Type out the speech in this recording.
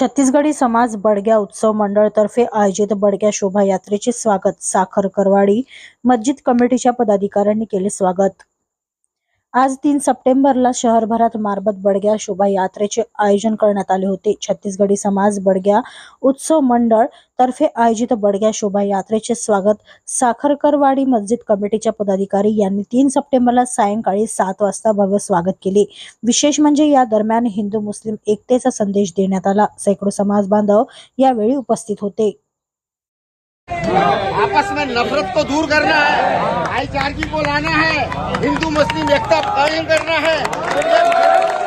छत्तीसगडी समाज बडग्या उत्सव मंडळतर्फे आयोजित बडग्या शोभायात्रेचे स्वागत साखर करवाडी मस्जिद कमिटीच्या पदाधिकाऱ्यांनी केले स्वागत. आज तीन सप्टेंबरला शहरभरात मारबत बडग्या शोभायात्रेचे आयोजन करण्यात आले होते. छत्तीसगडी समाज बडग्या उत्सव मंडळ तर्फे आयोजित बडग्या शोभायात्रेचे स्वागत साखरकरवाडी मस्जिद कमिटीच्या पदाधिकारी यांनी तीन सप्टेंबरला सायंकाळी सात वाजता भव्य स्वागत केले. विशेष म्हणजे या दरम्यान हिंदू मुस्लिम एकतेचा संदेश देण्यात आला. शेकडो समाज बांधव यावेळी उपस्थित होते. आपस में नफरत को दूर करना है। भाईचारगी को लाना है। हिंदू मुस्लिम एकता कायम करना है।